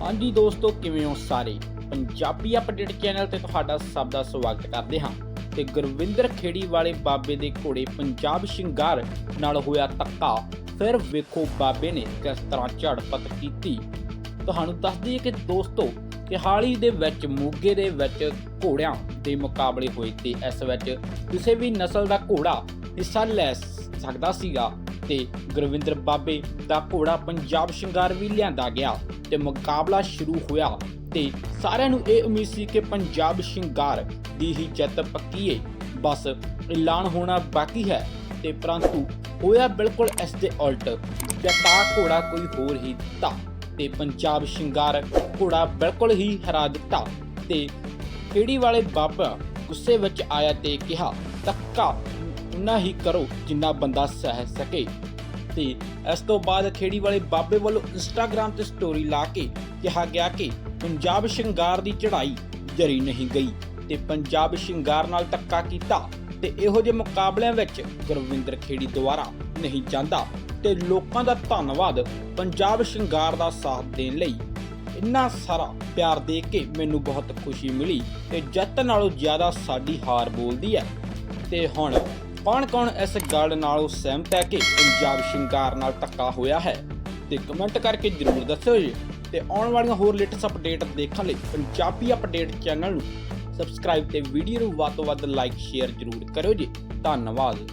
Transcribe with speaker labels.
Speaker 1: ਹਾਂਜੀ ਦੋਸਤੋ, ਕਿਵੇਂ ਹੋ ਸਾਰੇ? ਪੰਜਾਬੀ ਅਪਡੇਟ ਚੈਨਲ ਤੇ ਤੁਹਾਡਾ ਸਭ ਦਾ ਸਵਾਗਤ ਕਰਦੇ ਹਾਂ। ਤੇ ਗੁਰਵਿੰਦਰ ਖੇੜੀ ਵਾਲੇ ਬਾਬੇ ਦੇ ਘੋੜੇ ਪੰਜਾਬ ਸ਼ਿੰਗਾਰ ਨਾਲ ਹੋਇਆ ਧੱਕਾ। ਫਿਰ ਵੇਖੋ ਬਾਬੇ ਨੇ ਕਿਸ ਤਰ੍ਹਾਂ ਝੜਪਤ ਕੀਤੀ। ਤੁਹਾਨੂੰ ਦੱਸ ਦਈਏ ਕਿ ਦੋਸਤੋ ਕਿ ਹਾਲ ਦੇ ਵਿੱਚ, ਮੋਗੇ ਦੇ ਵਿੱਚ ਘੋੜਿਆਂ ਦੇ ਮੁਕਾਬਲੇ ਹੋਏ ਤੇ ਇਸ ਵਿੱਚ ਕਿਸੇ ਵੀ ਨਸਲ ਦਾ ਘੋੜਾ ਹਿੱਸਾ ਲੈ ਸਕਦਾ ਸੀਗਾ। ਤੇ ਗੁਰਵਿੰਦਰ ਬਾਬੇ ਦਾ ਘੋੜਾ ਪੰਜਾਬ ਸ਼ਿੰਗਾਰ ਵੀ ਲਿਆਂਦਾ ਗਿਆ ਤੇ ਮੁਕਾਬਲਾ ਸ਼ੁਰੂ ਹੋਇਆ ਤੇ ਸਾਰਿਆਂ ਨੂੰ ਇਹ ਉਮੀਦ ਸੀ ਕਿ ਪੰਜਾਬ ਸ਼ਿੰਗਾਰ ਦੀ ਹੀ ਜਿੱਤ ਪੱਕੀ ਏ। ਬਸ ਐਲਾਨ ਹੋਣਾ ਬਾਕੀ ਹੈ ਤੇ ਪਰੰਤੂ ਹੋਇਆ ਬਿਲਕੁਲ ਇਸ ਦੇ ਉਲਟ ਜਟਾ ਘੋੜਾ ਕੋਈ ਹੋਰ ਹੀ ਦਿੱਤਾ ਤੇ ਪੰਜਾਬ ਸ਼ਿੰਗਾਰ ਘੋੜਾ ਬਿਲਕੁਲ ਹੀ ਹਰਾ ਦਿੱਤਾ ਤੇ ਖੇੜੀ ਵਾਲੇ ਬਾਬਾ ਗੁੱਸੇ ਵਿੱਚ ਆਇਆ ਤੇ ਕਿਹਾ ਤੱਕਾ ਉਨਾ ਹੀ ਕਰੋ ਜਿੰਨਾ ਬੰਦਾ ਸਹਿ ਸਕੇ। ਤੇ ਇਸ ਤੋਂ ਬਾਅਦ ਖੇੜੀ ਵਾਲੇ ਬਾਬੇ ਵੱਲੋਂ ਇੰਸਟਾਗ੍ਰam ਤੇ ਸਟੋਰੀ ਲਾ ਕੇ ਕਿਹਾ ਗਿਆ ਕਿ ਪੰਜਾਬ ਸ਼ਿੰਗਾਰ ਦੀ ਚੜ੍ਹਾਈ ਜਰੀ ਨਹੀਂ ਗਈ ਤੇ ਪੰਜਾਬ ਸ਼ਿੰਗਾਰ ਨਾਲ ਧੱਕਾ ਕੀਤਾ ਤੇ ਇਹੋ ਜਿਹੇ ਮੁਕਾਬਲਿਆਂ ਵਿੱਚ ਗੁਰਵਿੰਦਰ ਖੇੜੀ ਦੁਆਰਾ ਨਹੀਂ ਜਾਂਦਾ ਤੇ ਲੋਕਾਂ ਦਾ ਧੰਨਵਾਦ ਪੰਜਾਬ ਸ਼ਿੰਗਾਰ ਦਾ ਸਾਥ ਦੇਣ ਲਈ। ਇੰਨਾ ਸਾਰਾ ਪਿਆਰ ਦੇ ਕੇ ਮੈਨੂੰ ਬਹੁਤ ਖੁਸ਼ੀ ਮਿਲੀ ਤੇ ਜੱਤ ਨਾਲੋਂ ਜ਼ਿਆਦਾ ਸਾਡੀ ਹਾਰ ਬੋਲਦੀ ਹੈ। ਤੇ ਹੁਣ ਕੌਣ ਕੌਣ ਇਸ ਗੱਲ ਨਾਲ ਸਹਿਮਤ ਹੈ ਕਿ ਪੰਜਾਬ ਸ਼ਿੰਗਾਰ ਨਾਲ ਧੱਕਾ ਹੋਇਆ ਹੈ? ਤੇ ਕਮੈਂਟ ਕਰਕੇ ਜਰੂਰ ਦੱਸਿਓ ਜੀ। ਤੇ ਆਉਣ ਵਾਲੀਆਂ ਹੋਰ ਲੇਟੈਸਟ ਅਪਡੇਟ ਦੇਖਣ ਲਈ ਪੰਜਾਬੀ ਅਪਡੇਟ ਚੈਨਲ ਨੂੰ ਸਬਸਕ੍ਰਾਈਬ ਤੇ ਵੀਡੀਓ ਨੂੰ ਵੱਧ ਤੋਂ ਵੱਧ ਲਾਈਕ ਸ਼ੇਅਰ ਜਰੂਰ ਕਰਿਓ ਜੀ। ਧੰਨਵਾਦ।